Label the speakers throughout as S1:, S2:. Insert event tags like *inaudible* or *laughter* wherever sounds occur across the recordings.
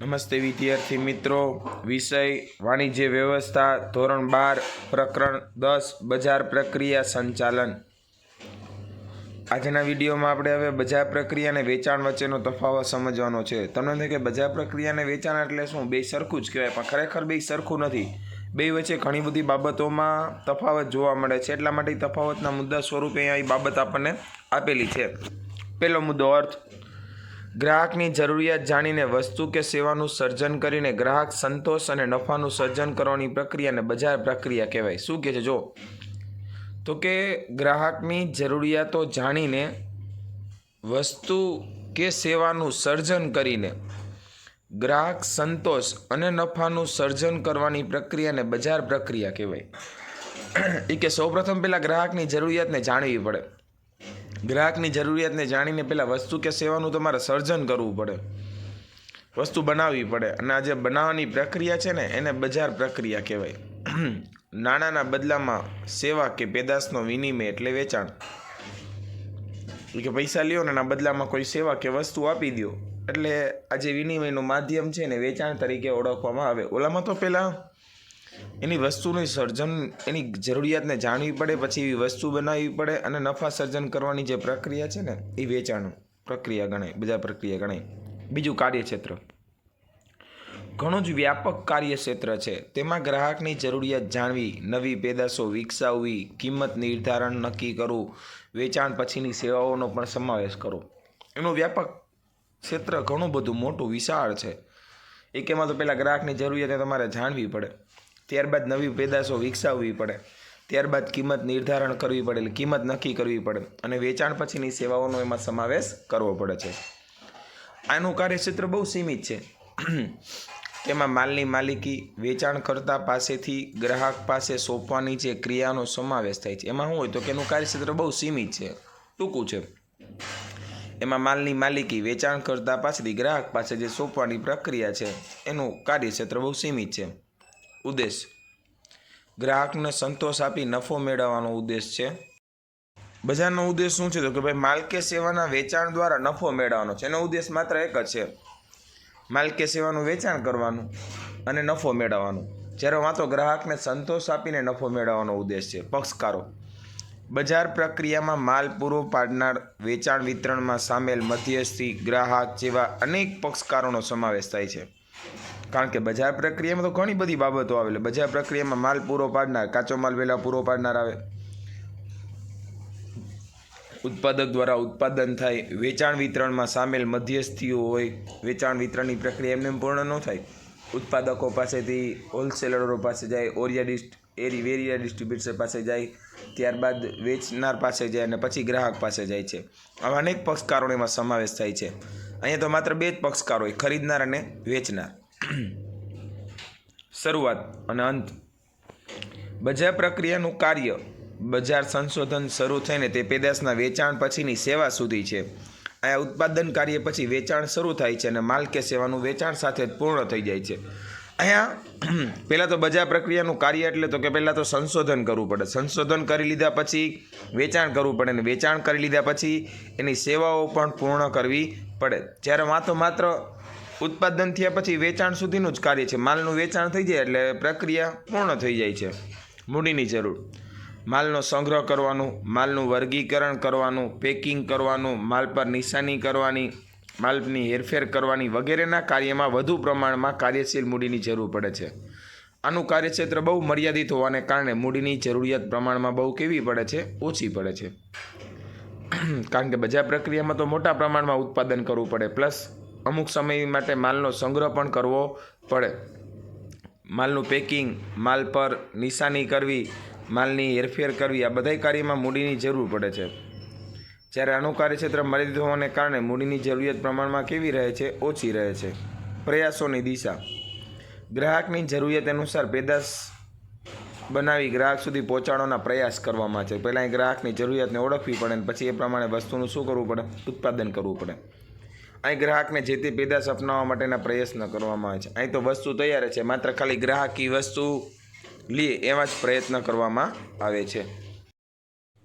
S1: નમસ્તે વિદ્યાર્થી મિત્રો. વિષય વાણિજ્ય વ્યવસ્થા, ધોરણ બાર, પ્રકરણ દસ, બજાર પ્રક્રિયા સંચાલન. આજના વિડીયોમાં આપણે હવે બજાર પ્રક્રિયા અને વેચાણ વચ્ચેનો તફાવત સમજવાનો છે. તમને થાય કે બજાર પ્રક્રિયા અને વેચાણ એટલે શું? બે સરખું જ કહેવાય, પણ ખરેખર બે સરખું નથી. બે વચ્ચે ઘણી બધી બાબતોમાં તફાવત જોવા મળે છે. એટલા માટે તફાવતના મુદ્દા સ્વરૂપે એ બાબત આપણને આપેલી છે. પહેલો મુદ્દો અર્થ. ગ્રાહકની જરૂરિયાત જાણીને વસ્તુ કે સેવાનું સર્જન કરીને ગ્રાહક સંતોષ અને નફાનું સર્જન કરવાની પ્રક્રિયાને બજાર પ્રક્રિયા કહેવાય. શું કહે છે? જો. તો કે ગ્રાહકની જરૂરિયાતો જાણીને વસ્તુ કે સેવાનું સર્જન કરીને ગ્રાહક સંતોષ અને નફાનું સર્જન કરવાની પ્રક્રિયાને બજાર પ્રક્રિયા કહેવાય. એ કે સૌપ્રથમ પહેલાં ગ્રાહકની જરૂરિયાતને જાણવી પડે. ગ્રાહકની જરૂરિયાતને જાણીને પહેલાં વસ્તુ કે સેવાનું તમારે સર્જન કરવું પડે. વસ્તુ બનાવવી પડે. અને આ જે બનાવવાની પ્રક્રિયા છે ને, એને બજાર પ્રક્રિયા કહેવાય. *clears throat* નાણાંના બદલામાં સેવા કે પેદાશનો વિનિમય એટલે વેચાણ. કે પૈસા લ્યો ને એના બદલામાં કોઈ સેવા કે વસ્તુ આપી દો એટલે આ જે વિનિમયનું માધ્યમ છે ને, વેચાણ તરીકે ઓળખવામાં આવે. ઓલામાં તો પહેલાં એની વસ્તુની સર્જન, એની જરૂરિયાતને જાણવી પડે, પછી એવી વસ્તુ બનાવવી પડે અને નફા સર્જન કરવાની જે પ્રક્રિયા છે ને, એ વેચાણ પ્રક્રિયા ગણાય બધા પ્રક્રિયા ગણાય. બીજું કાર્યક્ષેત્ર. ઘણું જ વ્યાપક કાર્યક્ષેત્ર છે. તેમાં ગ્રાહકની જરૂરિયાત જાણવી, નવી પેદાશો વિકસાવવી, કિંમત નિર્ધારણ નક્કી કરવું, વેચાણ પછીની સેવાઓનો પણ સમાવેશ કરવો. એનું વ્યાપક ક્ષેત્ર ઘણું બધું મોટું વિશાળ છે. એક એમાં તો પહેલાં ગ્રાહકની જરૂરિયાત તમારે જાણવી પડે. ત્યારબાદ નવી પેદાશો વિકસાવવી પડે. ત્યારબાદ કિંમત નિર્ધારણ કરવી પડે એટલે કિંમત નક્કી કરવી પડે અને વેચાણ પછીની સેવાઓનો એમાં સમાવેશ કરવો પડે છે. આનું કાર્યક્ષેત્ર બહુ સીમિત છે. તેમાં માલની માલિકી, વેચાણકર્તા પાસેથી, ગ્રાહક પાસે સોંપવાની જે ક્રિયાનો સમાવેશ થાય છે. એમાં શું હોય તો કે એનું કાર્યક્ષેત્ર બહુ સીમિત છે, ટૂંકું છે. એમાં માલની માલિકી, વેચાણકર્તા પાસેથી ગ્રાહક પાસે જે સોંપવાની પ્રક્રિયા છે, એનું કાર્યક્ષેત્ર બહુ સીમિત છે. ઉદ્દેશ. ગ્રાહકને સંતોષ આપી નફો મેળવવાનો ઉદ્દેશ છે. બજારનો ઉદ્દેશ શું છે? તો કે ભાઈ માલ કે સેવાના વેચાણ દ્વારા નફો મેળવવાનો છે. એનો ઉદ્દેશ માત્ર એક જ છે. માલ કે સેવાનું વેચાણ કરવાનું અને નફો મેળવવાનું. જ્યારે વાંતો ગ્રાહકને સંતોષ આપીને નફો મેળવવાનો ઉદ્દેશ છે. પક્ષકારો, બજાર પ્રક્રિયામાં માલ પૂરો પાડનાર વેચાણ વિતરણમાં સામેલ મધ્યસ્થી ગ્રાહક જેવા અનેક પક્ષકારોનો સમાવેશ થાય છે. કારણ કે બજાર પ્રક્રિયામાં તો ઘણી બધી બાબતો આવે બજાર પ્રક્રિયામાં માલ પૂરો પાડનાર, કાચો માલ વહેલા પૂરો પાડનાર આવે. ઉત્પાદક દ્વારા ઉત્પાદન થાય, વેચાણ વિતરણમાં સામેલ મધ્યસ્થીઓ હોય, વેચાણ વિતરણની પ્રક્રિયા એમને પૂર્ણ ન થાય. ઉત્પાદકો પાસેથી હોલસેલરો પાસે જાય, ઓરિયા ડિસ્ટ, એરી વેરિયા ડિસ્ટ્રીબ્યુટર પાસે જાય, ત્યારબાદ વેચનાર પાસે જાય અને પછી ગ્રાહક પાસે જાય છે. આવા અનેક પક્ષકારોનો એમાં સમાવેશ થાય છે. અહીંયા તો માત્ર બે જ પક્ષકાર હોય, ખરીદનાર અને વેચનાર. શરૂઆત અને અંત. બજાર પ્રક્રિયાનું કાર્ય. બજાર સંશોધન શરૂ થઈને તે પેદાશના વેચાણ પછીની સેવા સુધી છે. અહીંયા ઉત્પાદન કાર્ય પછી વેચાણ શરૂ થાય છે અને માલ કે સેવાનું વેચાણ સાથે જ પૂર્ણ થઈ જાય છે. અહીંયા *clears throat* પહેલાં તો બજાર પ્રક્રિયાનું કાર્ય એટલે તો કે પહેલાં તો સંશોધન કરવું પડે. સંશોધન કરી લીધા પછી વેચાણ કરવું પડે અને વેચાણ કરી લીધા પછી એની સેવાઓ પણ પૂર્ણ કરવી પડે. જ્યારે વાંતો માત્ર ઉત્પાદન થયા પછી વેચાણ સુધીનું જ કાર્ય છે. માલનું વેચાણ થઈ જાય એટલે પ્રક્રિયા પૂર્ણ થઈ જાય છે. મૂડીની જરૂર. માલનો સંગ્રહ કરવાનું, માલનું વર્ગીકરણ કરવાનું, પેકિંગ કરવાનું, માલ પર નિશાની કરવાની, માલની હેરફેર કરવાની વગેરેના કાર્યમાં વધુ પ્રમાણમાં કાર્યશીલ મૂડીની જરૂર પડે છે. આનું કાર્યક્ષેત્ર બહુ મર્યાદિત હોવાને કારણે મૂડીની જરૂરિયાત પ્રમાણમાં બહુ કેવી પડે છે? ઓછી પડે છે. કારણ કે બજાર પ્રક્રિયામાં તો મોટા પ્રમાણમાં ઉત્પાદન કરવું પડે. પ્લસ અમુક સમય માટે માલનો સંગ્રહ પણ કરવો પડે. માલનું પેકિંગ માલ પર નિશાની કરવી, માલની હેરફેર કરવી, આ બધા કાર્યમાં મૂડીની જરૂર પડે છે. જ્યારે આનું કાર્યક્ષેત્ર મર્યાદિત હોવાને કારણે મૂડીની જરૂરિયાત પ્રમાણમાં કેવી રહે છે, ઓછી રહે છે. પ્રયાસોની દિશા. ગ્રાહકની જરૂરિયાત અનુસાર પેદાશ બનાવી ગ્રાહક સુધી પહોંચાડવાના પ્રયાસ કરવામાં છે. પહેલાં એ ગ્રાહકની જરૂરિયાતને ઓળખવી પડે અને પછી એ પ્રમાણે વસ્તુનું શું કરવું પડે, ઉત્પાદન કરવું પડે. અહીં ગ્રાહકને જે તે પેદાશ અપનાવવા માટેના પ્રયત્ન કરવામાં આવે છે. અહીં તો વસ્તુ તૈયાર છે, માત્ર ખાલી ગ્રાહકી વસ્તુ લે એવા જ પ્રયત્ન કરવામાં આવે છે.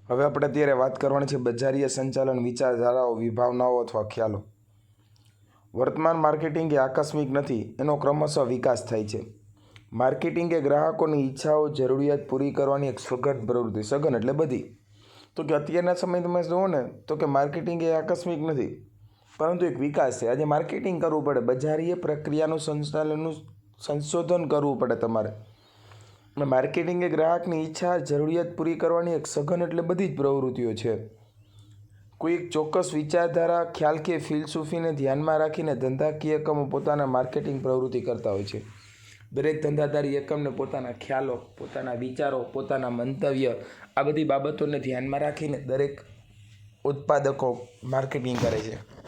S1: હવે આપણે અત્યારે વાત કરવાની છે બજારીય સંચાલન વિચારધારાઓ, વિભાવનાઓ અથવા ખ્યાલો. વર્તમાન માર્કેટિંગ એ આકસ્મિક નથી, એનો ક્રમશઃ વિકાસ થાય છે. માર્કેટિંગ એ ગ્રાહકોની ઈચ્છાઓ, જરૂરિયાત પૂરી કરવાની એક સઘન પ્રવૃત્તિ, સઘન એટલે બધી. તો કે અત્યારના સમય તમે જુઓ ને, તો કે માર્કેટિંગ એ આકસ્મિક નથી. પરંતુ એક વિકાસ છે. આજે માર્કેટિંગ કરવું પડે, બજારીય પ્રક્રિયાનું સંચાલનનું સંશોધન કરવું પડે તમારે. અને માર્કેટિંગ એ ગ્રાહકની ઈચ્છા, જરૂરિયાત પૂરી કરવાની એક સઘન એટલે બધી જ પ્રવૃત્તિઓ છે. કોઈ એક ચોક્કસ વિચારધારા, ખ્યાલ કે ફિલસૂફીને ધ્યાનમાં રાખીને ધંધાકીય એકમો પોતાના માર્કેટિંગ પ્રવૃત્તિ કરતા હોય છે. દરેક ધંધાદારી એકમને પોતાના ખ્યાલો, પોતાના વિચારો, પોતાના મંતવ્ય, આ બધી બાબતોને ધ્યાનમાં રાખીને દરેક ઉત્પાદકો માર્કેટિંગ કરે છે.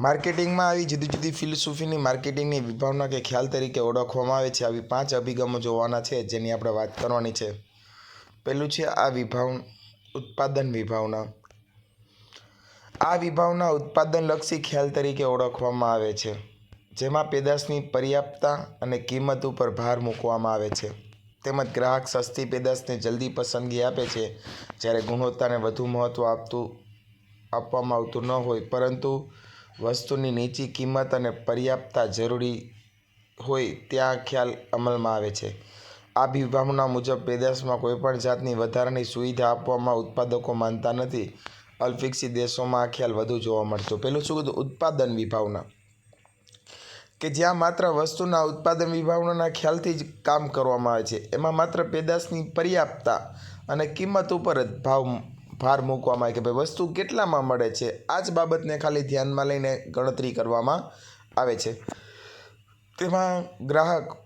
S1: માર્કેટિંગમાં આવી જુદી જુદી ફિલસૂફીની માર્કેટિંગની વિભાવના કે ખ્યાલ તરીકે ઓળખવામાં આવે છે, આવી પાંચ અભિગમો જોવાના છે, જેની આપણે વાત કરવાની છે. પહેલું છે આ વિભાવ, ઉત્પાદન વિભાવના. આ વિભાવના ઉત્પાદનલક્ષી ખ્યાલ તરીકે ઓળખવામાં આવે છે, જેમાં પેદાશની પર્યાપ્તતા અને કિંમત ઉપર ભાર મૂકવામાં આવે છે. તેમજ ગ્રાહક સસ્તી પેદાશને જલ્દી પસંદગી આપે છે, જ્યારે ગુણવત્તાને વધુ મહત્ત્વ આપતું, આપવામાં આવતું ન હોય, પરંતુ વસ્તુની નીચી કિંમત અને પર્યાપ્તતા જરૂરી હોય ત્યાં ખ્યાલ અમલમાં આવે છે. આ વિભાવના મુજબ પેદાશમાં કોઈપણ જાતની વધારાની સુવિધા આપવામાં ઉત્પાદકો માનતા નથી. અલ્પવિકસિત દેશોમાં આ ખ્યાલ વધુ જોવા મળતો. પેલું શું કીધું? ઉત્પાદન વિભાવના. કે જ્યાં માત્ર વસ્તુના ઉત્પાદન વિભાવનાના ખ્યાલથી જ કામ કરવામાં આવે છે, એમાં માત્ર પેદાશની પર્યાપ્તતા અને કિંમત ઉપર જ ભાવ ભાર મૂકવામાં આવે કે ભાઈ વસ્તુ કેટલામાં મળે છે? આ જ બાબતને ખાલી ધ્યાનમાં લઈને ગણતરી કરવામાં આવે છે. તેમાં ગ્રાહક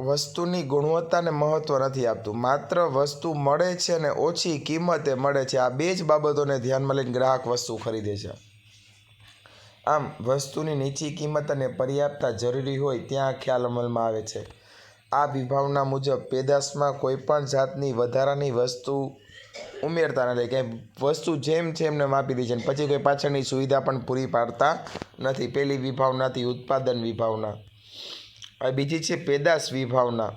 S1: વસ્તુની ગુણવત્તાને મહત્ત્વ નથી આપતું. માત્ર વસ્તુ મળે છે અને ઓછી કિંમતે મળે છે. આ બે જ બાબતોને ધ્યાનમાં લઈને ગ્રાહક વસ્તુ ખરીદે છે. આમ, વસ્તુની નીચી કિંમત અને પર્યાપ્તતા જરૂરી હોય ત્યાં ખ્યાલ અમલમાં આવે છે. આ વિભાવના મુજબ, પેદાશમાં કોઈપણ જાતની વધારાની વસ્તુ ઉમેરતા નથી. કે વસ્તુ જેમ છે એમને માપી દે છે. પછી કોઈ પાછળની સુવિધા પણ પૂરી પાડતા નથી. પહેલી વિભાવનાથી ઉત્પાદન વિભાવના. હવે બીજી છે પેદાશ વિભાવના.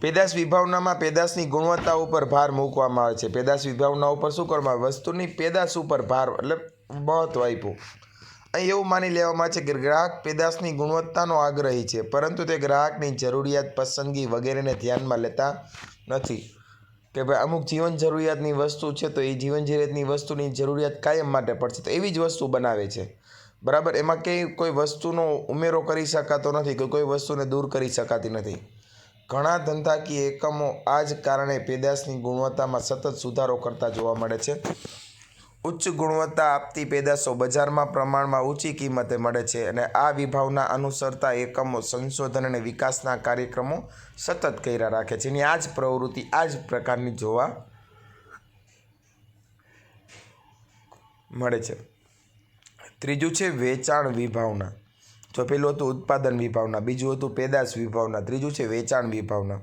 S1: પેદાશ વિભાવનામાં પેદાશની ગુણવત્તા ઉપર ભાર મૂકવામાં આવે છે. પેદાશ વિભાવના ઉપર શું કરવામાં આવે? વસ્તુની પેદાશ ઉપર ભાર, એટલે મહત્વ આપ્યું. અહીં એવું માની લેવામાં છે કે ગ્રાહક પેદાશની ગુણવત્તાનો આગ્રહી છે. પરંતુ તે ગ્રાહકની જરૂરિયાત પસંદગી વગેરેને ધ્યાનમાં લેતા નથી. કે ભાઈ અમુક જીવન જરૂરિયાતની વસ્તુ છે તો એ જીવન જરૂરિયાતની વસ્તુની જરૂરિયાત કાયમ માટે પડશે. તો એવી જ વસ્તુ બનાવે છે. બરાબર? એમાં કંઈ કોઈ વસ્તુનો ઉમેરો કરી શકાતો નથી કે કોઈ વસ્તુને દૂર કરી શકાતી નથી. ઘણા ધંધાકીય એકમો આ જ કારણે પેદાશની ગુણવત્તામાં સતત સુધારો કરતા જોવા મળે છે. ઉચ્ચ ગુણવત્તા આપતી પેદાશો બજારમાં પ્રમાણમાં ઊંચી કિંમતે મળે છે અને આ વિભાવના અનુસરતા એકમો સંશોધન અને વિકાસના કાર્યક્રમો સતત કર્યા રાખે છે. એની આ જ પ્રવૃત્તિ, આ જ પ્રકારની જોવા મળે છે. ત્રીજું છે વેચાણ વિભાવના. જો પેલું હતું ઉત્પાદન વિભાવના, બીજું હતું પેદાશ વિભાવના, ત્રીજું છે વેચાણ વિભાવના.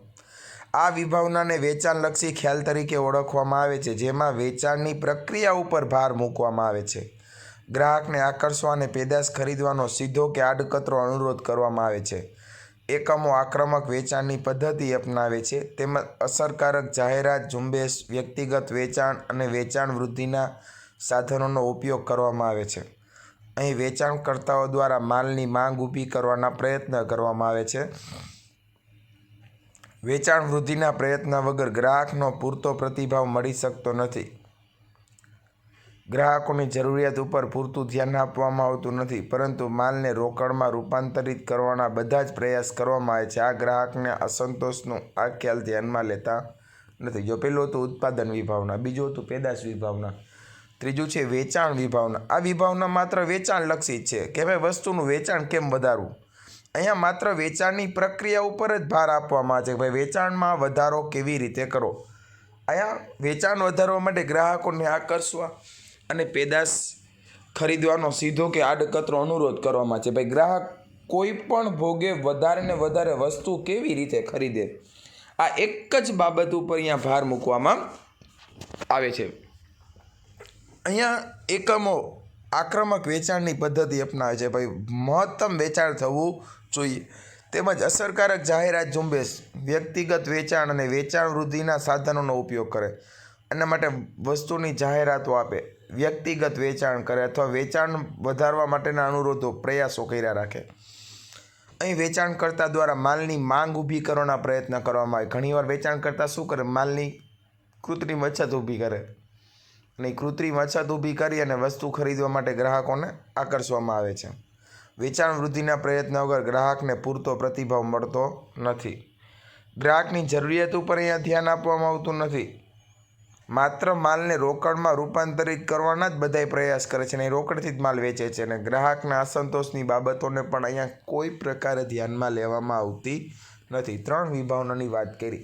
S1: આ વિભાવનાને વેચાણલક્ષી ખ્યાલ તરીકે ઓળખવામાં આવે છે, જેમાં વેચાણની પ્રક્રિયા ઉપર ભાર મૂકવામાં આવે છે. ગ્રાહકને આકર્ષવા અને પેદાશ ખરીદવાનો સીધો કે આડકતરો અનુરોધ કરવામાં આવે છે. એકમો આક્રમક વેચાણની પદ્ધતિ અપનાવે છે, તેમજ અસરકારક જાહેરાત, ઝુંબેશ, વ્યક્તિગત વેચાણ અને વેચાણ વૃદ્ધિના સાધનોનો ઉપયોગ કરવામાં આવે છે. અહીં વેચાણકર્તાઓ દ્વારા માલની માંગ ઊભી કરવાના પ્રયત્ન કરવામાં આવે છે. વેચાણ વૃદ્ધિના પ્રયત્ન વગર ગ્રાહકનો પૂરતો પ્રતિભાવ મળી શકતો નથી. ગ્રાહકોની જરૂરિયાત ઉપર પૂરતું ધ્યાન આપવામાં આવતું નથી, પરંતુ માલને રોકડમાં રૂપાંતરિત કરવાના બધા જ પ્રયાસ કરવામાં આવે છે. આ ગ્રાહકને અસંતોષનું આ ખ્યાલ ધ્યાનમાં લેતા નથી. જો પહેલું હતું ઉત્પાદન વિભાવના, બીજું હતું પેદાશ વિભાવના, ત્રીજું છે વેચાણ વિભાવના. આ વિભાવના માત્ર વેચાણ લક્ષી છે. કે ભાઈ વસ્તુનું વેચાણ કેમ વધારવું? અહીંયા માત્ર વેચાણની પ્રક્રિયા ઉપર જ ભાર આપવામાં આવે છે ભાઈ વેચાણમાં વધારો કેવી રીતે કરો? અહીંયા વેચાણ વધારવા માટે ગ્રાહકોને આકર્ષવા અને પેદાશ ખરીદવાનો સીધો કે આડકતરો અનુરોધ કરવામાં છે. ભાઈ ગ્રાહક કોઈ પણ ભોગે વધારે ને વધારે વસ્તુ કેવી રીતે ખરીદે? આ એક જ બાબત ઉપર અહીંયા ભાર મૂકવામાં આવે છે. અહીંયા એકમો આક્રમક વેચાણની પદ્ધતિ અપનાવે છે. ભાઈ, મહત્તમ વેચાણ થવું જોઈએ. તેમજ અસરકારક જાહેરાત ઝુંબેશ, વ્યક્તિગત વેચાણ અને વેચાણ વૃદ્ધિના સાધનોનો ઉપયોગ કરે. એના માટે વસ્તુની જાહેરાતો આપે, વ્યક્તિગત વેચાણ કરે અથવા વેચાણ વધારવા માટેના અનુરોધો, પ્રયાસો કર્યા રાખે. અહીં વેચાણકર્તા દ્વારા માલની માંગ ઊભી કરવાના પ્રયત્ન કરવામાં આવે. ઘણીવાર વેચાણકર્તા શું કરે? માલની કૃત્રિમ અછત ઊભી કરે. અને કૃત્રિમ અછત ઊભી કરી અને વસ્તુ ખરીદવા માટે ગ્રાહકોને આકર્ષવામાં આવે છે. વેચાણ વૃદ્ધિના પ્રયત્ન વગર ગ્રાહકને પૂરતો પ્રતિભાવ મળતો નથી. ગ્રાહકની જરૂરિયાત ઉપર અહીંયા ધ્યાન આપવામાં આવતું નથી. માત્ર માલને રોકડમાં રૂપાંતરિત કરવાના જ બધાય પ્રયાસ કરે છે અને રોકડથી જ માલ વેચે છે અને ગ્રાહકના અસંતોષની બાબતોને પણ અહીંયા કોઈ પ્રકારે ધ્યાનમાં લેવામાં આવતી નથી. ત્રણ વિભાવનાની વાત કરી.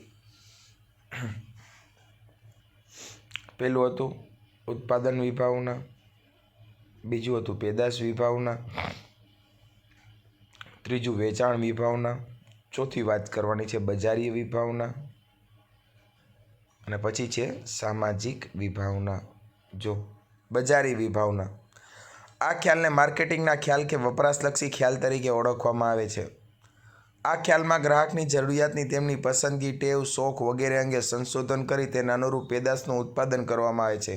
S1: પેલું હતું ઉત્પાદન વિભાવના, બીજું હતું પેદાશ વિભાવના, ત્રીજું વેચાણ વિભાવના, ચોથી વાત કરવાની છે બજારીય વિભાવના, અને પછી છે સામાજિક વિભાવના. જો બજારી વિભાવના, આ ખ્યાલને માર્કેટિંગના ખ્યાલ કે વપરાશલક્ષી ખ્યાલ તરીકે ઓળખવામાં આવે છે. આ ખ્યાલમાં ગ્રાહકની જરૂરિયાતની તેમની પસંદગી, ટેવ, શોખ વગેરે અંગે સંશોધન કરી તેના અનુરૂપ પેદાશનું ઉત્પાદન કરવામાં આવે છે.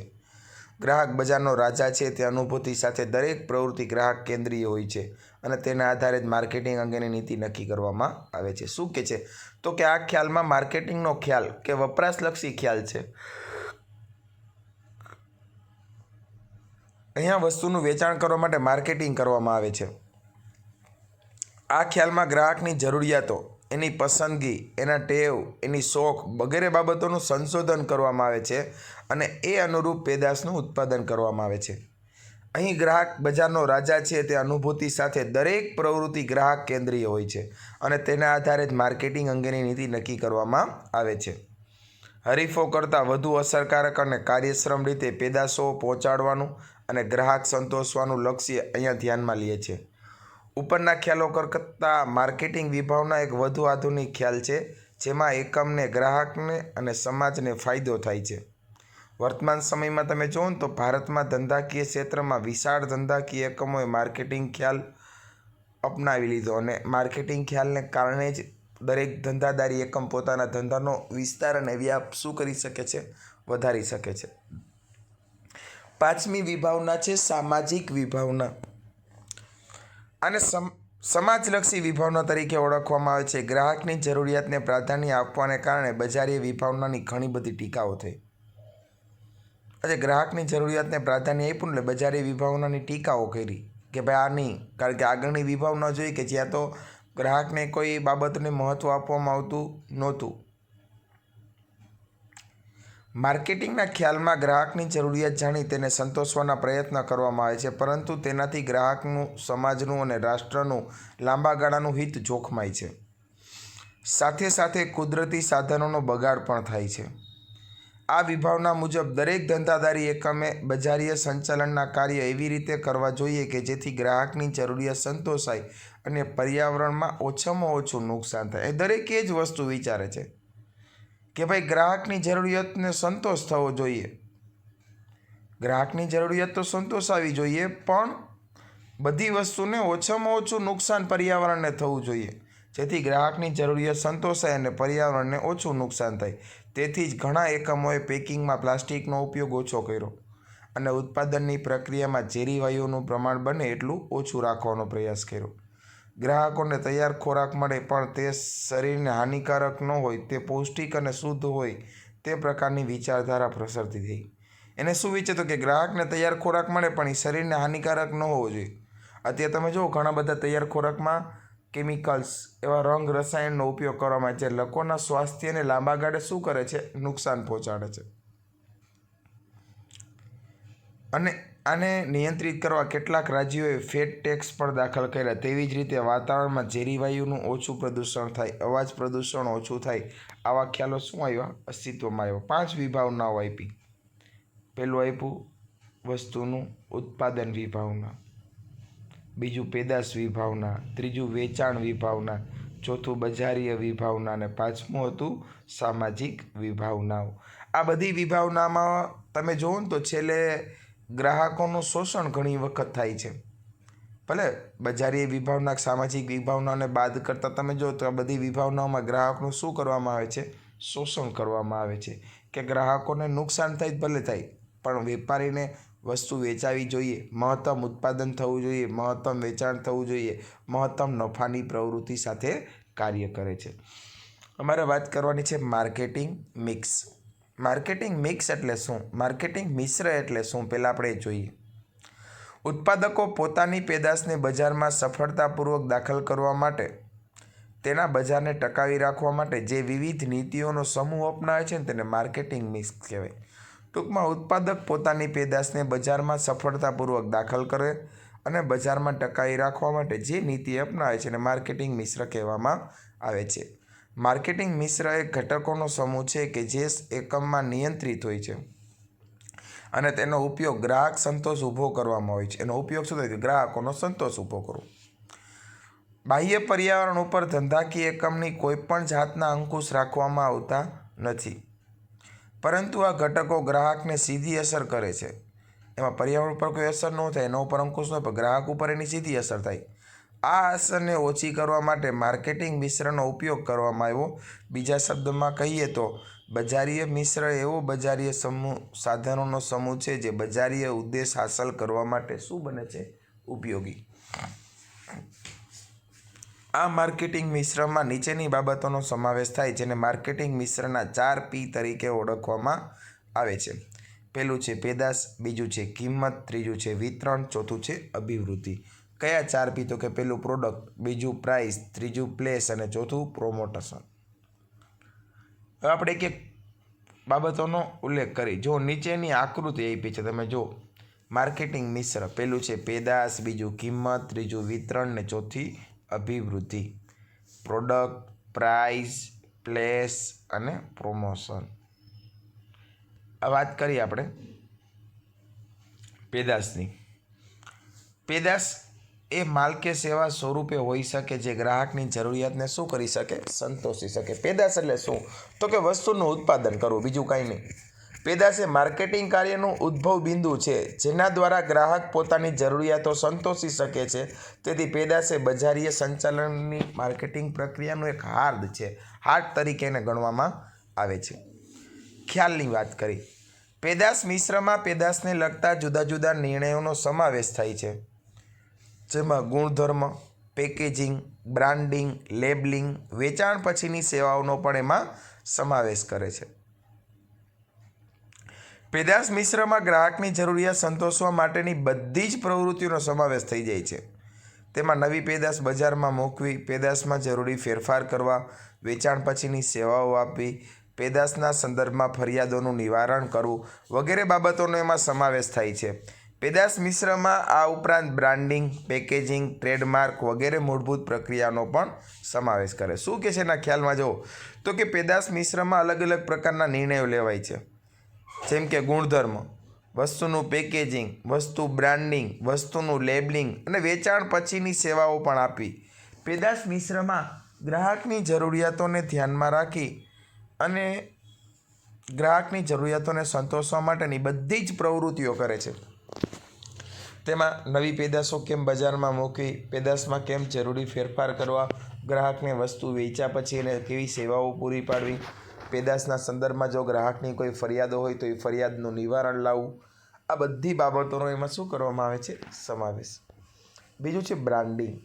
S1: ગ્રાહક બજારનો રાજા છે તે અનુભૂતિ સાથે દરેક પ્રવૃત્તિ ગ્રાહક કેન્દ્રીય હોય છે અને તેના આધારે જ માર્કેટિંગ અંગેની નીતિ નક્કી કરવામાં આવે છે. શું કે છે? તો કે આ ખ્યાલમાં માર્કેટિંગનો ખ્યાલ કે વપરાશલક્ષી ખ્યાલ છે? અહીંયા વસ્તુનું વેચાણ કરવા માટે માર્કેટિંગ કરવામાં આવે છે. આ ખ્યાલમાં ગ્રાહકની જરૂરિયાતો, એની પસંદગી, એના ટેવ, એની શોખ વગેરે બાબતોનું સંશોધન કરવામાં આવે છે અને એ અનુરૂપ પેદાશનું ઉત્પાદન કરવામાં આવે છે. અહીં ગ્રાહક બજારનો રાજા છે તે અનુભૂતિ સાથે દરેક પ્રવૃત્તિ ગ્રાહક કેન્દ્રીય હોય છે અને તેના આધારે જ માર્કેટિંગ અંગેની નીતિ નક્કી કરવામાં આવે છે. હરીફો કરતાં વધુ અસરકારક અને કાર્યશ્રમ રીતે પેદાશો પહોંચાડવાનું અને ગ્રાહક સંતોષવાનું લક્ષ્ય અહીંયા ધ્યાનમાં લે છે. ઉપરના ખ્યાલો કરતાં માર્કેટિંગ વિભાવના એક વધુ આધુનિક ખ્યાલ છે, જેમાં એકમને ગ્રાહકને અને સમાજને ફાયદો થાય છે. વર્તમાન સમયમાં તમે જુઓ ને તો ભારતમાં ધંધાકીય ક્ષેત્રમાં વિશાળ ધંધાકીય એકમોએ માર્કેટિંગ ખ્યાલ અપનાવી લીધો અને માર્કેટિંગ ખ્યાલને કારણે જ દરેક ધંધાદારી એકમ પોતાના ધંધાનો વિસ્તાર અને વ્યાપ શું કરી શકે છે? વધારી શકે છે. પાંચમી વિભાવના છે સામાજિક વિભાવના. અને સમ, સમાજલક્ષી વિભાવના તરીકે ઓળખવામાં આવે છે. ગ્રાહકની જરૂરિયાતને પ્રાધાન્ય આપવાને કારણે બજારીય વિભાવનાની ઘણી બધી ટીકાઓ થઈ. આજે ગ્રાહકની જરૂરિયાતને પ્રાધાન્ય આપ્યું એટલે બજારી વિભાવનાની ટીકાઓ કરી કે ભાઈ આ નહીં. કારણ કે આગળની વિભાવના જોઈ કે જ્યાં તો ગ્રાહકને કોઈ બાબતને મહત્ત્વ આપવામાં આવતું નહોતું. માર્કેટિંગના ખ્યાલમાં ગ્રાહકની જરૂરિયાત જાણી તેને સંતોષવાના પ્રયત્ન કરવામાં આવે છે, પરંતુ તેનાથી ગ્રાહકનું, સમાજનું અને રાષ્ટ્રનું લાંબા ગાળાનું હિત જોખમાય છે. સાથે સાથે કુદરતી સાધનોનો બગાડ પણ થાય છે. આ વિભાવના મુજબ દરેક ધંધાદારી એકમે બજારીય સંચાલનના કાર્ય એવી રીતે કરવા જોઈએ કે જેથી ગ્રાહકની જરૂરિયાત સંતોષાય અને પર્યાવરણમાં ઓછામાં ઓછું નુકસાન થાય. એ દરેક એ જ વસ્તુ વિચારે છે કે ભાઈ ગ્રાહકની જરૂરિયાતને સંતોષ થવો જોઈએ. ગ્રાહકની જરૂરિયાત તો સંતોષાવી જોઈએ, પણ બધી વસ્તુને ઓછામાં ઓછું નુકસાન પર્યાવરણને થવું જોઈએ. જેથી ગ્રાહકની જરૂરિયાત સંતોષાય અને પર્યાવરણને ઓછું નુકસાન થાય. તેથી જ ઘણા એકમોએ પેકિંગમાં પ્લાસ્ટિકનો ઉપયોગ ઓછો કર્યો અને ઉત્પાદનની પ્રક્રિયામાં ઝેરી વાયુઓનું પ્રમાણ બને એટલું ઓછું રાખવાનો પ્રયાસ કર્યો. ગ્રાહકોને તૈયાર ખોરાક મળે પણ તે શરીરને હાનિકારક ન હોય, તે પૌષ્ટિક અને શુદ્ધ હોય તે પ્રકારની વિચારધારા પ્રસરતી થઈ. એને શું વિચારતો કે ગ્રાહકને તૈયાર ખોરાક મળે પણ એ શરીરને હાનિકારક ન હોવો જોઈએ. અત્યારે તમે જુઓ ઘણા બધા તૈયાર ખોરાકમાં કેમિકલ્સ એવા રંગ રસાયણનો ઉપયોગ કરવામાં છે. લોકોના સ્વાસ્થ્યને લાંબા ગાળે શું કરે છે? નુકસાન પહોંચાડે છે. અને આને નિયંત્રિત કરવા કેટલાક રાજ્યોએ ફેટ ટેક્સ પણ દાખલ કર્યા. તેવી જ રીતે વાતાવરણમાં ઝેરી વાયુનું ઓછું પ્રદૂષણ થાય, અવાજ પ્રદૂષણ ઓછું થાય, આવા ખ્યાલો શું આવ્યા? અસ્તિત્વમાં આવ્યા. પાંચ વિભાવનાઓ આપી. પહેલું આપ્યું વસ્તુનું ઉત્પાદન વિભાવના. બીજું પેદાશ વિભાવના, ત્રીજું વેચાણ વિભાવના, ચોથું બજારીય વિભાવના અને પાંચમું હતું સામાજિક વિભાવનાઓ. આ બધી વિભાવનામાં તમે જુઓ ને તો છેલ્લે ગ્રાહકોનું શોષણ ઘણી વખત થાય છે. ભલે બજારીય વિભાવના, સામાજિક વિભાવનાને બાદ કરતાં તમે જો તો આ બધી વિભાવનાઓમાં ગ્રાહકનું શું કરવામાં આવે છે? શોષણ કરવામાં આવે છે. કે ગ્રાહકોને નુકસાન થાય ભલે થાય, પણ વેપારીને વસ્તુ વેચાવી જોઈએ, મહત્તમ ઉત્પાદન થવું જોઈએ, મહત્તમ વેચાણ થવું જોઈએ, મહત્તમ નફાની પ્રવૃત્તિ સાથે કાર્ય કરે છે. અમારે વાત કરવાની છે માર્કેટિંગ મિક્સ. માર્કેટિંગ મિક્સ એટલે શું? માર્કેટિંગ મિશ્ર એટલે શું? પહેલાં આપણે જોઈએ. ઉત્પાદકો પોતાની પેદાશને બજારમાં સફળતાપૂર્વક દાખલ કરવા માટે, તેના બજારને ટકાવી રાખવા માટે જે વિવિધ નીતિઓનો સમૂહ અપનાવે છે ને તેને માર્કેટિંગ મિક્સ કહેવાય. ટૂંકમાં ઉત્પાદક પોતાની પેદાશને બજારમાં સફળતાપૂર્વક દાખલ કરે અને બજારમાં ટકાઈ રાખવા માટે જે નીતિ અપનાવે છે એને માર્કેટિંગ મિશ્ર કહેવામાં આવે છે. માર્કેટિંગ મિશ્ર એ ઘટકોનો સમૂહ છે કે જે એકમમાં નિયંત્રિત હોય છે. અને તેનો ઉપયોગ ગ્રાહક સંતોષ ઊભો કરવામાં હોય છે. એનો ઉપયોગ શું થાય કે ગ્રાહકોનો સંતોષ ઊભો કરવો. બાહ્ય પર્યાવરણ ઉપર ધંધાકીય એકમની કોઈપણ જાતના અંકુશ રાખવામાં આવતા નથી. પરંતુ આ ઘટકો ગ્રાહકને સીધી અસર કરે છે. એમાં પર્યાવરણ પર કોઈ અસર ન થાય એના ઉપર અંકુશ ન પણ ગ્રાહક ઉપર એની સીધી અસર થાય. આ અસરને ઓછી કરવા માટે માર્કેટિંગ મિશ્રનો ઉપયોગ કરવામાં આવ્યો. બીજા શબ્દમાં કહીએ તો, બજારીય મિશ્ર એવો બજારીય સમૂહ, સાધનોનો સમૂહ છે જે બજારીય ઉદ્દેશ હાંસલ કરવા માટે શું બને છે? ઉપયોગી. આ માર્કેટિંગ મિશ્રમાં નીચેની બાબતોનો સમાવેશ થાય, જેને માર્કેટિંગ મિશ્રના ચાર પી તરીકે ઓળખવામાં આવે છે. પહેલું છે પેદાશ, બીજું છે કિંમત, ત્રીજું છે વિતરણ, ચોથું છે અભિવૃદ્ધિ. કયા ચાર પી તો કે પહેલું પ્રોડક્ટ બીજું પ્રાઇસ ત્રીજું પ્લેસ અને ચોથું પ્રોમોટેશન હવે આપણે એક એક બાબતોનો ઉલ્લેખ કરી. જો નીચેની આકૃતિ આપી છે, તમે જો માર્કેટિંગ મિશ્ર, પહેલું છે પેદાશ, બીજું કિંમત, ત્રીજું વિતરણ ને ચોથી અભિવૃદ્ધિ, પ્રોડક્ટ, પ્રાઇસ, પ્લેસ અને પ્રમોશન. આ વાત કરી આપણે પેદાશની. પેદાશ એ માલ કે સેવા સ્વરૂપે હોઈ શકે જે ગ્રાહકની જરૂરિયાતને શું કરી શકે? સંતોષી શકે. પેદાશ એટલે શું? તો કે વસ્તુનું ઉત્પાદન કરવું, બીજું કાંઈ નહીં. પેદાશ માર્કેટિંગ કાર્યનું ઉદ્ભવ બિંદુ છે, જેના દ્વારા ગ્રાહક પોતાની જરૂરિયાતો સંતોષી શકે છે. તેથી પેદાશ બજારીય સંચાલનની માર્કેટિંગ પ્રક્રિયાનું એક હાર્દ છે. હાર્દ તરીકે એને ગણવામાં આવે છે. ખ્યાલની વાત કરી. પેદાશ મિશ્રમાં પેદાશને લગતા જુદા જુદા નિર્ણયોનો સમાવેશ થાય છે. જેમાં ગુણધર્મ, પેકેજિંગ, બ્રાન્ડિંગ, લેબલિંગ, વેચાણ પછીની સેવાઓનો પણ એમાં સમાવેશ કરે છે. પેદાશ મિશ્રમાં ગ્રાહકની જરૂરિયાત સંતોષવા માટેની બધી જ પ્રવૃત્તિઓનો સમાવેશ થઈ જાય છે. તેમાં નવી પેદાશ બજારમાં મૂકવી, પેદાશમાં જરૂરી ફેરફાર કરવા, વેચાણ પછીની સેવાઓ આપવી, પેદાશના સંદર્ભમાં ફરિયાદોનું નિવારણ કરવું વગેરે બાબતોનો એમાં સમાવેશ થાય છે. પેદાશ મિશ્રમાં આ ઉપરાંત બ્રાન્ડિંગ, પેકેજિંગ, ટ્રેડમાર્ક વગેરે મૂળભૂત પ્રક્રિયાનો પણ સમાવેશ કરે. શું કે છે એના ખ્યાલમાં જો? તો કે પેદાશ મિશ્રમાં અલગ અલગ પ્રકારના નિર્ણયો લેવાય છે. જેમ કે ગુણધર્મ, વસ્તુનું પેકેજિંગ વસ્તુ બ્રાન્ડિંગ વસ્તુનું લેબલિંગ અને વેચાણ પછીની સેવાઓ પણ આપી પેદાશ મિશ્રમાં ગ્રાહકની જરૂરિયાતોને ધ્યાનમાં રાખી અને ગ્રાહકની જરૂરિયાતોને સંતોષવા માટેની બધી જ પ્રવૃત્તિઓ કરે છે. તેમાં નવી પેદાશો કેમ બજારમાં મૂકવી, પેદાશમાં કેમ જરૂરી ફેરફાર કરવા, ગ્રાહકને વસ્તુ વેચ્યા પછી એને કેવી સેવાઓ પૂરી પાડવી પેદાશના સંદર્ભમાં જો ગ્રાહકની કોઈ ફરિયાદો હોય તો એ ફરિયાદનું નિવારણ લાવવું. આ બધી બાબતોનો એમાં શું કરવામાં આવે છે? સમાવેશ. બીજું છે બ્રાન્ડિંગ.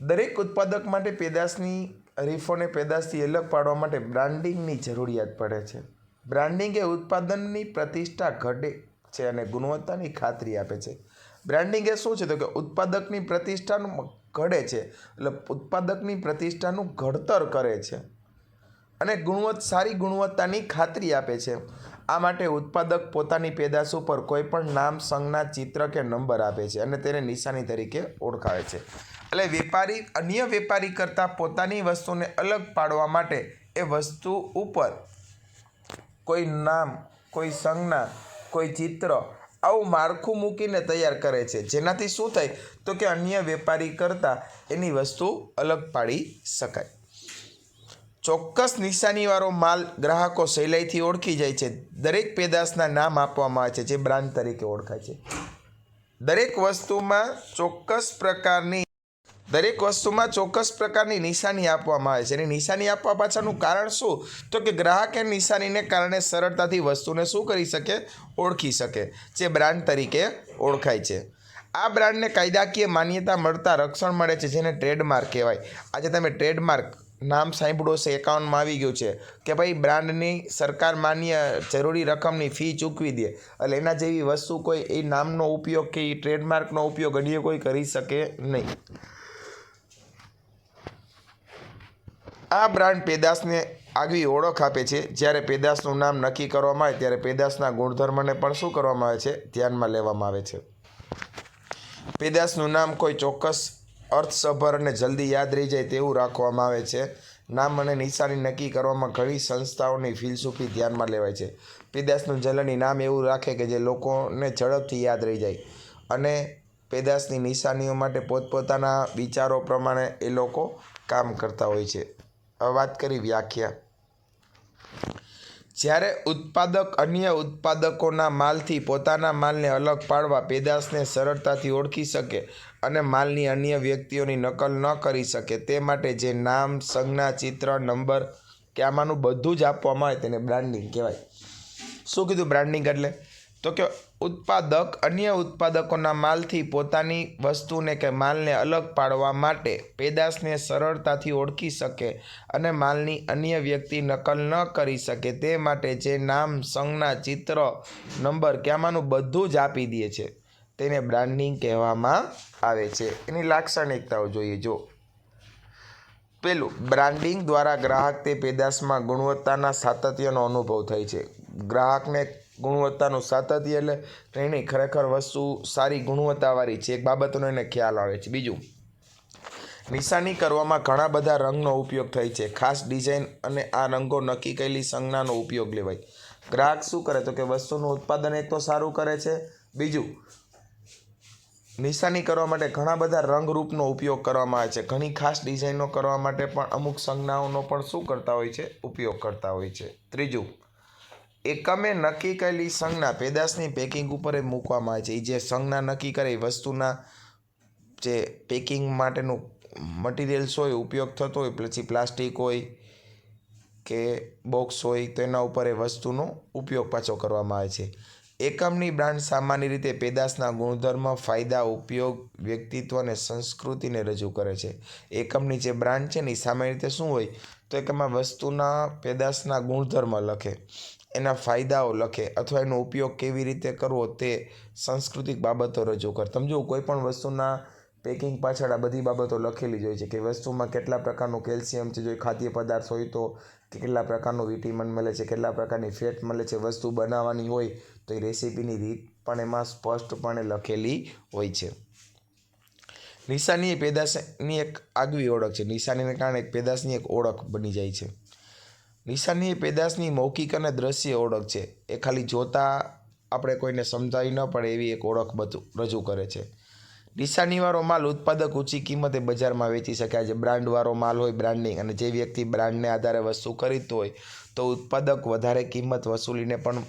S1: દરેક ઉત્પાદક માટે પેદાશની હરીફોને પેદાશથી અલગ પાડવા માટે બ્રાન્ડિંગની જરૂરિયાત પડે છે. બ્રાન્ડિંગ એ ઉત્પાદનની પ્રતિષ્ઠા ઘટે છે અને ગુણવત્તાની ખાતરી આપે છે. બ્રાન્ડિંગ એ શું છે? તો કે ઉત્પાદકની પ્રતિષ્ઠાનું ઘડે છે. એટલે ઉત્પાદકની પ્રતિષ્ઠાનું ઘડતર કરે છે. અને ગુણવત્ત, સારી ગુણવત્તાની ખાતરી આપે છે. આ માટે ઉત્પાદક પોતાની પેદાશ ઉપર કોઈપણ નામ, સંજ્ઞા, ચિત્ર કે નંબર આપે છે અને તેને નિશાની તરીકે ઓળખાવે છે. એટલે વેપારી, અન્ય વેપારી કરતાં પોતાની વસ્તુને અલગ પાડવા માટે એ વસ્તુ ઉપર કોઈ નામ, કોઈ સંજ્ઞા, કોઈ ચિત્ર આવું માળખું મૂકીને તૈયાર કરે છે. જેનાથી શું થાય? તો કે અન્ય વેપારી કરતાં એની વસ્તુ અલગ પાડી શકાય. ચોક્કસ નિશાનીવાળો માલ ગ્રાહકો સહેલાઈથી ઓળખી જાય છે. દરેક પેદાશના નામ આપવામાં આવે છે, જે બ્રાન્ડ તરીકે ઓળખાય છે. દરેક વસ્તુમાં ચોક્કસ પ્રકારની, દરેક વસ્તુમાં ચોક્કસ પ્રકારની નિશાની આપવામાં આવે છે. અને નિશાની આપવા પાછળનું કારણ શું? તો કે ગ્રાહક એ નિશાનીને કારણે સરળતાથી વસ્તુને શું કરી શકે? ઓળખી શકે, જે બ્રાન્ડ તરીકે ઓળખાય છે. આ બ્રાન્ડને કાયદાકીય માન્યતા મળતા રક્ષણ મળે છે, જેને ટ્રેડમાર્ક કહેવાય. આજે તમે ટ્રેડમાર્ક નામ સાંભળો છે, એકાઉન્ટમાં આવી ગયું છે કે ભાઈ બ્રાન્ડની સરકાર માન્ય જરૂરી રકમની ફી ચૂકવી દે. એટલે એના જેવી વસ્તુ કોઈ એ નામનો ઉપયોગ કે એ ટ્રેડમાર્કનો ઉપયોગ અન્ય કોઈ કરી શકે નહીં. આ બ્રાન્ડ પેદાશને આગવી ઓળખ આપે છે. જ્યારે પેદાશનું નામ નક્કી કરવામાં આવે, ત્યારે પેદાશના ગુણધર્મને પણ શું કરવામાં આવે છે? ધ્યાનમાં લેવામાં આવે છે. પેદાશનું નામ કોઈ ચોક્કસ અર્થસભર અને જલ્દી યાદ રહી જાય તેવું રાખવામાં આવે છે. નામ અને નિશાની નક્કી કરવામાં ઘણી સંસ્થાઓની ફિલસૂફી ધ્યાનમાં લેવાય છે. પેદાશનું જલની નામ એવું રાખે કે જે લોકોને ઝડપથી યાદ રહી જાય અને પેદાશની નિશાનીઓ માટે પોતપોતાના વિચારો પ્રમાણે એ લોકો કામ કરતા હોય છે. હવે વાત કરી વ્યાખ્યા. જ્યારે ઉત્પાદક અન્ય ઉત્પાદકોના માલથી પોતાના માલને અલગ પાડવા પેદાશને સરળતાથી ઓળખી શકે અને માલની અન્ય વ્યક્તિઓની નકલ ન કરી શકે, તે માટે જે નામ, સંજ્ઞા, ચિત્ર, નંબર કે આમાંનું બધું જ આપવામાં આવે તેને બ્રાન્ડિંગ કહેવાય. શું કીધું બ્રાન્ડિંગ એટલે? તો કે ઉત્પાદક અન્ય ઉત્પાદકોના માલથી પોતાની વસ્તુને કે માલને અલગ પાડવા માટે પેદાશને સરળતાથી ઓળખી શકે અને માલની અન્ય વ્યક્તિ નકલ ન કરી શકે તે માટે જે નામ, સંજ્ઞા, ચિત્ર, નંબર કે આમાંનું બધું જ આપી દે છે. તેને બ્રાન્ડિંગ કહેવામાં આવે છે. એની લાક્ષણિકતાઓ જોઈએ. જો, પેલું, બ્રાન્ડિંગ દ્વારા ગ્રાહક તે પેદાશમાં ગુણવત્તાના સાતત્યનો અનુભવ થાય છે. ગ્રાહકને ગુણવત્તાનું સાતત્ય એટલે નહીં ખરેખર વસ્તુ સારી ગુણવત્તાવાળી છે. એક બાબતનો એને ખ્યાલ આવે છે. બીજું, નિશાની કરવામાં ઘણા બધા રંગનો ઉપયોગ થાય છે. ખાસ ડિઝાઇન અને આ રંગો નક્કી કરેલી સંજ્ઞાનો ઉપયોગ લેવાય. ગ્રાહક શું કરે? તો કે વસ્તુનું ઉત્પાદન એક તો સારું કરે છે. બીજું, નિશાની કરવા માટે ઘણા બધા રંગરૂપનો ઉપયોગ કરવામાં આવે છે. ઘણી ખાસ ડિઝાઇનો કરવા માટે પણ અમુક સંજ્ઞાઓનો પણ શું કરતા હોય છે? ઉપયોગ કરતા હોય છે. ત્રીજું એકમે નક્કી કરેલી સંજ્ઞા પેદાશની પેકિંગ ઉપર મૂકવામાં આવે છે. એ જે સંજ્ઞા નક્કી કરે એ વસ્તુના જે પેકિંગ માટેનું મટીરિયલ્સ હોય, ઉપયોગ થતો હોય, પછી પ્લાસ્ટિક હોય કે બોક્સ હોય, તો એના ઉપર એ વસ્તુનો ઉપયોગ પાછો કરવામાં આવે છે. એકમની બ્રાન્ડ સામાન્ય રીતે પેદાશના ગુણધર્મ, ફાયદા, ઉપયોગ, વ્યક્તિત્વ અને સંસ્કૃતિને રજૂ કરે છે. એકમની જે બ્રાન્ડ છે ને એ સામાન્ય રીતે શું હોય? તો એકમાં વસ્તુના પેદાશના ગુણધર્મ લખે. એના ફાયદાઓ લખે અથવા એનો ઉપયોગ કેવી રીતે કરવો તે સાંસ્કૃતિક બાબતો રજૂ કરે. તમે જો કોઈ પણ વસ્તુના પેકિંગ પાછળ આ બધી બાબતો લખેલી જ હોય છે કે વસ્તુમાં કેટલા પ્રકારનું કેલ્શિયમ છે, જો ખાદ્ય પદાર્થ હોય તો કેટલા પ્રકારનું વિટામિન મળે છે, કેટલા પ્રકારની ફેટ મળે છે, વસ્તુ બનાવવાની હોય તો એ રેસીપીની રીત પણ એમાં સ્પષ્ટપણે લખેલી હોય છે. નિશાની એ પેદાશની એક આગવી ઓળખ છે. નિશાનીને કારણે એક પેદાશની એક ઓળખ બની જાય છે. નિશાની એ પેદાશની મૌખિક અને દ્રશ્ય ઓળખ છે. એ ખાલી જોતા આપણે કોઈને સમજાવી ન પડે એવી એક ઓળખ બધું રજૂ કરે છે. નિશાનીવાળો માલ ઉત્પાદક ઊંચી કિંમતે બજારમાં વેચી શકાય છે બ્રાન્ડવાળો માલ હોય બ્રાન્ડિંગ અને જે વ્યક્તિ બ્રાન્ડને આધારે વસ્તુ ખરીદતો હોય તો ઉત્પાદક વધારે કિંમત વસૂલીને પણ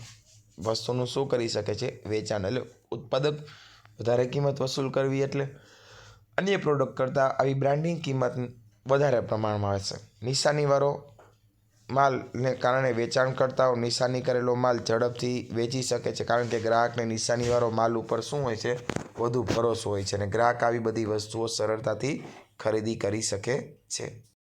S1: વસ્તુનું શું કરી શકે છે? વેચાણ. એટલે ઉત્પાદક વધારે કિંમત વસૂલ કરવી એટલે અન્ય પ્રોડક્ટ કરતાં આવી બ્રાન્ડિંગ કિંમત વધારે પ્રમાણમાં હશે. નિશાનીવાળો માલને કારણે વેચાણકર્તાઓ નિશાની કરેલો માલ ઝડપથી વેચી શકે છે. કારણ કે ગ્રાહકને નિશાનીવાળો માલ ઉપર શું હોય છે? વધુ ભરોસો હોય છે અને ગ્રાહક આવી બધી વસ્તુઓ સરળતાથી ખરીદી કરી શકે છે.